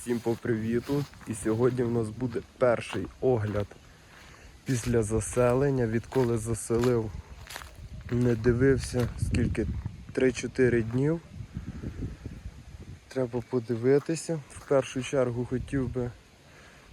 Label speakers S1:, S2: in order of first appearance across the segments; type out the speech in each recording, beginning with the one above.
S1: Всім по привіту! І сьогодні в нас буде перший огляд після заселення. Відколи заселив, не дивився скільки 3-4 днів. Треба подивитися. В першу чергу хотів би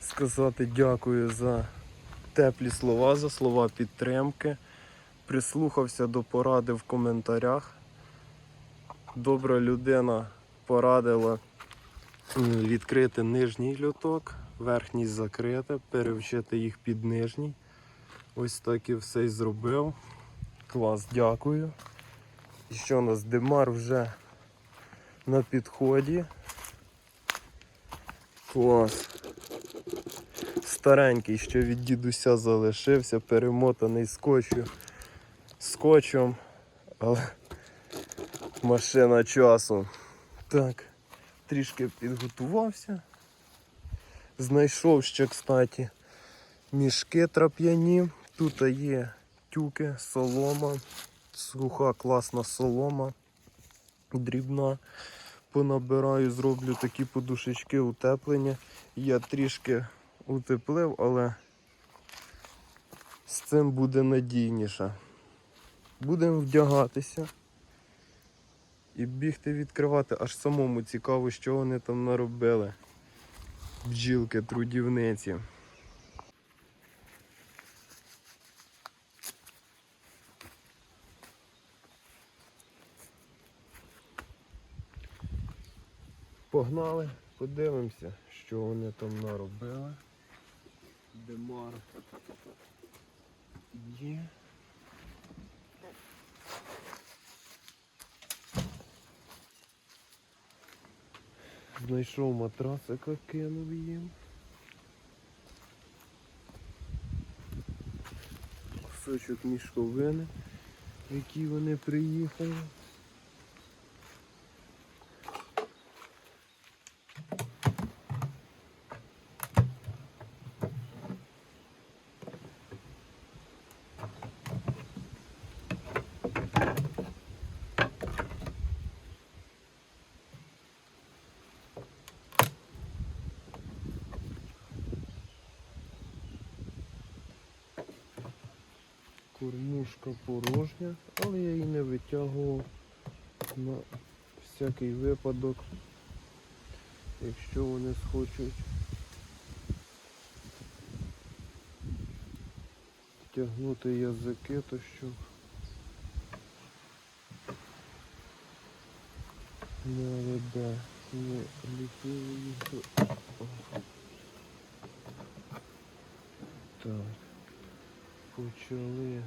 S1: сказати дякую за теплі слова, за слова підтримки. Прислухався до поради в коментарях. Добра людина порадила відкрити нижній льоток, верхній закрити, перевчити їх під нижній. Ось так і все і зробив. Клас, дякую. І що у нас димар вже на підході. Клас. Старенький, що від дідуся залишився, перемотаний скотчем, скотчем, але машина часу. Так трішки підготувався. Знайшов ще, кстати, мішки трап'яні. Тут є тюки, солома, суха, класна солома, дрібна. Понабираю, зроблю такі подушечки утеплення. Я трішки утеплив, але з цим буде надійніше. Будемо вдягатися і бігти відкривати. Аж самому цікаво, що вони там наробили. Бджілки, трудівниці. Погнали, подивимося, що вони там наробили. Демар є. Знайшов матрасика, кинув їм. Кусочок мішковини, в якій вони приїхали. Кормушка порожня, але я її не витягував на всякий випадок, якщо вони схочуть. Тягнути язики, то щоб не веде, не ліпили їх. Так почали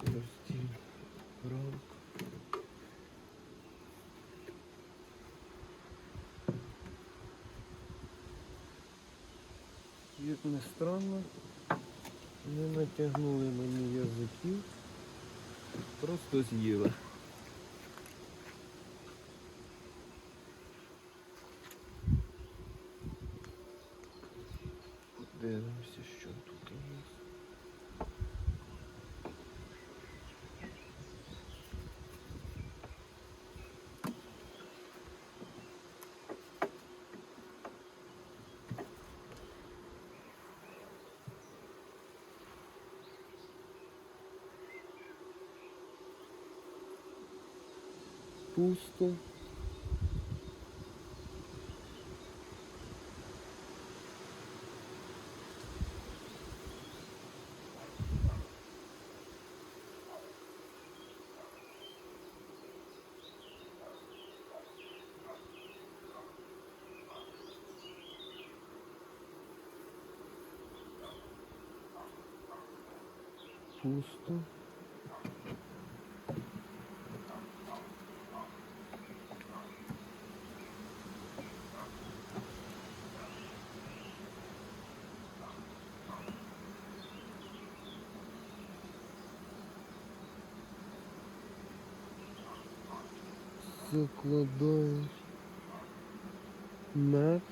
S1: Розділ рамок. Як не странно, не натягнули мені язиків, просто з'їли. Дивимося, custo. custo закладаєш мед.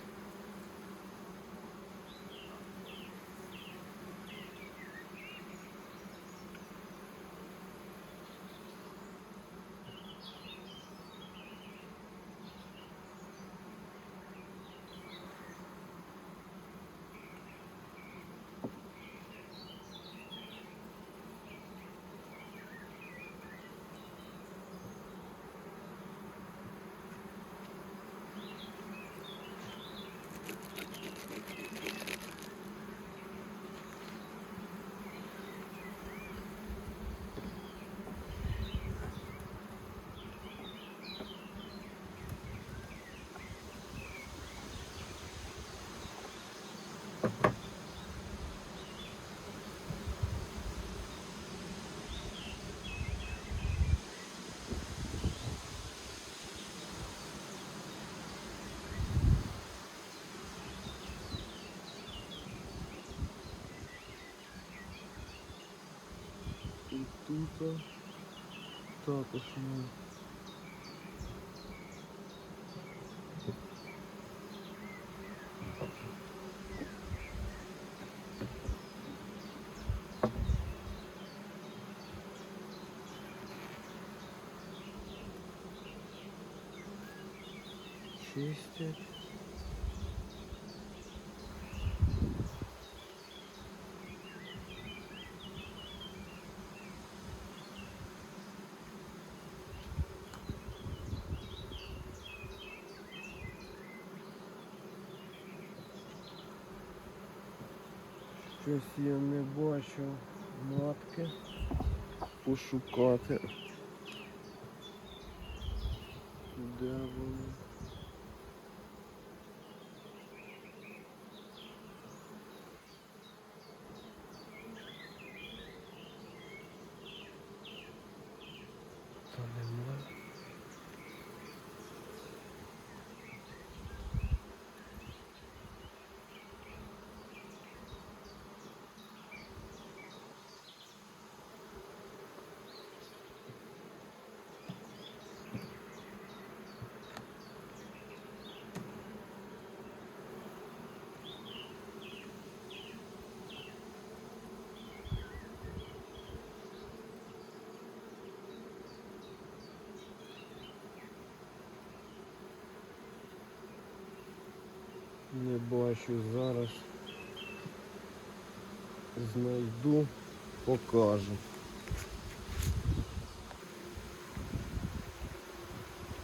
S1: Тут також ну. Чистять. Щось я не бачу матки. Пошукати. Де вони? Не бачу зараз. Знайду, покажу.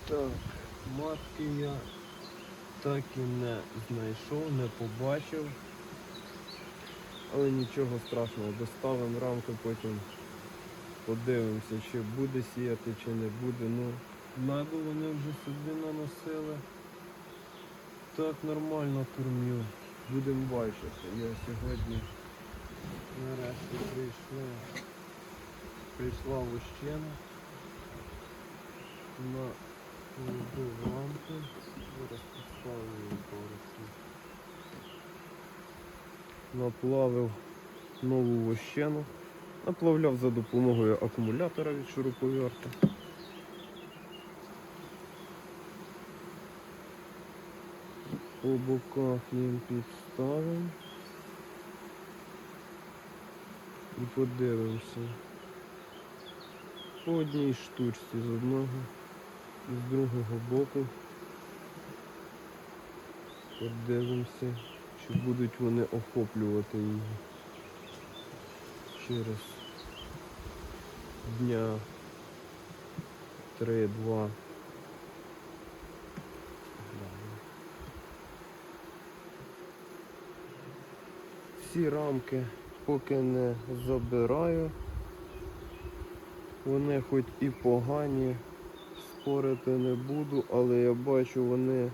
S1: Так, матки я так і не знайшов, не побачив. Але нічого страшного, доставимо рамки, потім подивимося, чи буде сіяти, чи не буде. Ну, меду вони вже сюди наносили. Так нормально кормю. Будемо бачити. Я сьогодні нарешті прийшла, прийшла в Ощену на молоду лампу. Зараз поставлю поруч. Наплавив нову вощену. Наплавляв за допомогою акумулятора від шуруповерта. По боках їм підставимо і подивимося. По одній штучці з одного і з другого боку. Подивимося, чи будуть вони охоплювати її через дня 3-2. Ці рамки поки не забираю. Вони хоч і погані, спорити не буду, але я бачу, вони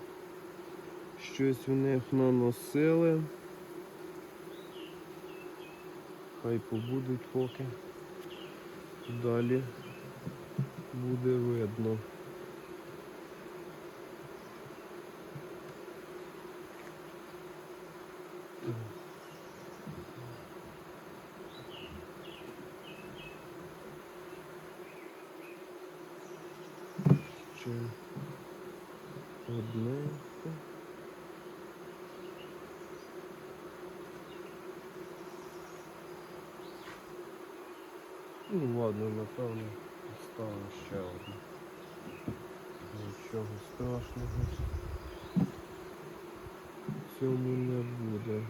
S1: щось в них наносили. Хай побудуть поки. Далі буде видно. ще одне. Ну ладно, напевно, стало ще одне. Нічого страшного. в цьому не буде.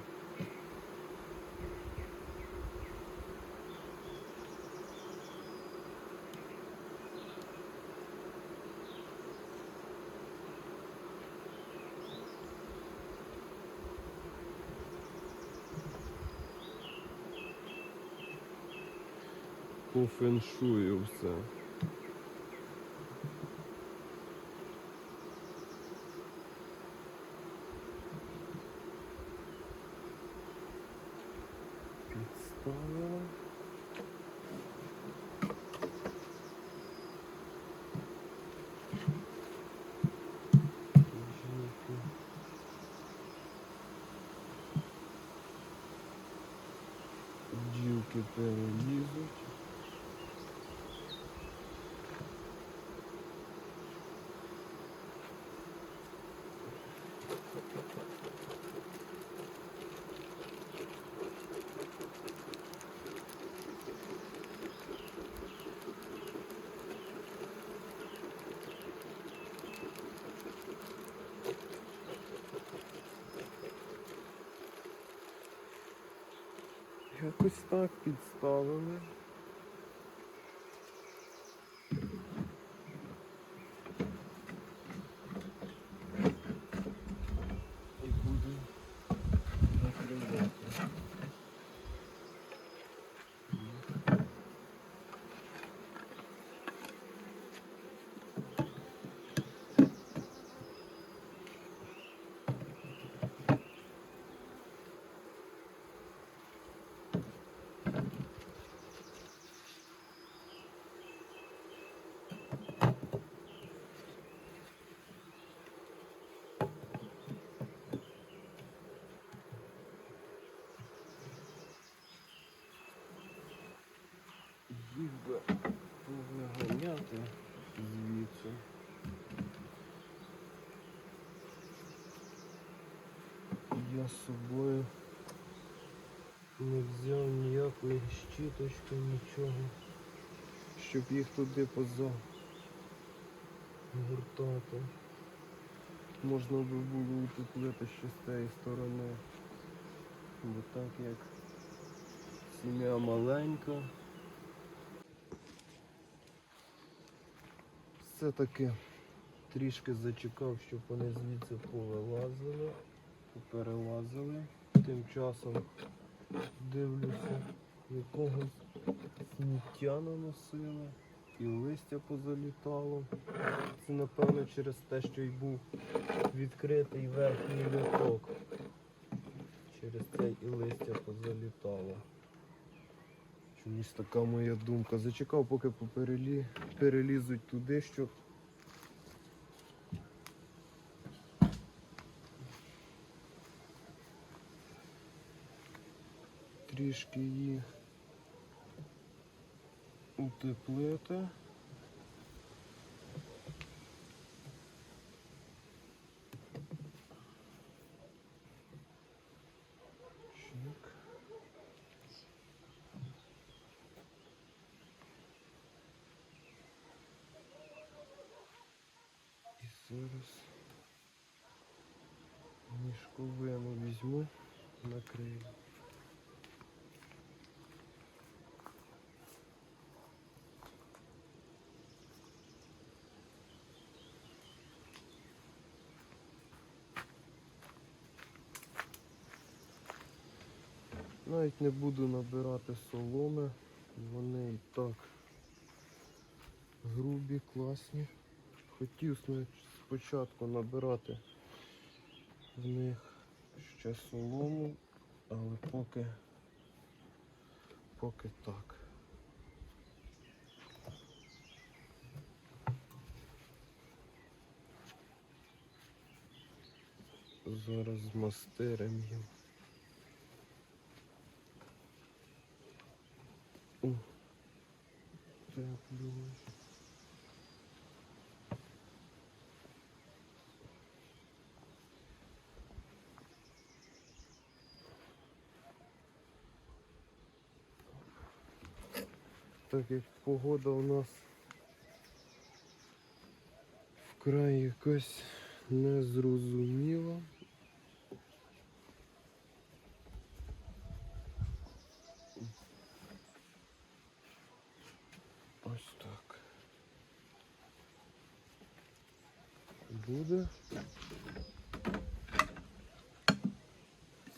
S1: По феншую все. Підставила. Жінки. Бджілки перелізуть. Якось так підставили. І буде накривати. Їх би повиганяти звідси. Я з собою не взяв ніякої щіточки, нічого, щоб їх туди позагортати. Можна би було утеплити ще з цієї сторони. Бо так як сім'я маленька. Все-таки трішки зачекав, щоб вони звідси повилазили, поперелазили. Тим часом дивлюся, якогось сміття наносили і листя позалітало. Це напевно через те, що й був відкритий верхній лоток. Через це і листя позалітало. Чомусь така моя думка. Зачекав, поки поперелі... перелізуть туди, щоб трішки її утеплити. Чик. І зараз мішковину візьму, накрию. Навіть не буду набирати соломи, вони і так грубі, класні. Хотів спочатку набирати в них ще солому, але поки, поки так. Зараз змастирим їм. О, тепло. Так як погода у нас вкрай якась незрозуміла. Ось так. Буде.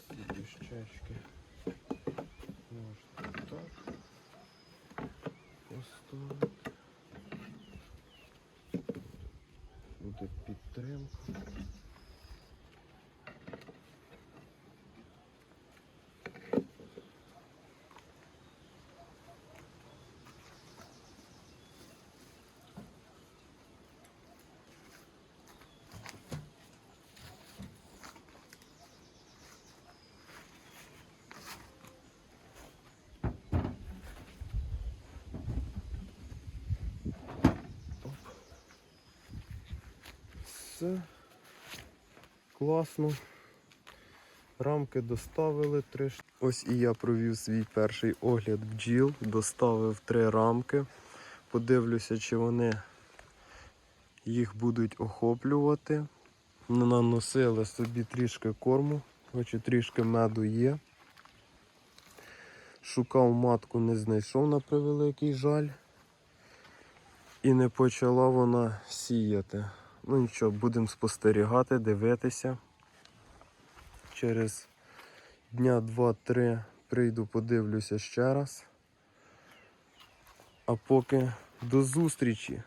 S1: Ці дощечки можна так поставити. Буде підтримка. Все класно. Рамки доставили три. Ось і я провів свій перший огляд бджіл, доставив три рамки. Подивлюся, чи вони їх будуть охоплювати. Наносили собі трішки корму, хоч і трішки меду є. Шукав матку, не знайшов на превеликий жаль. І не почала вона сіяти. Ну нічого, будемо спостерігати, дивитися. Через дня 2-3 прийду, подивлюся ще раз. А поки до зустрічі!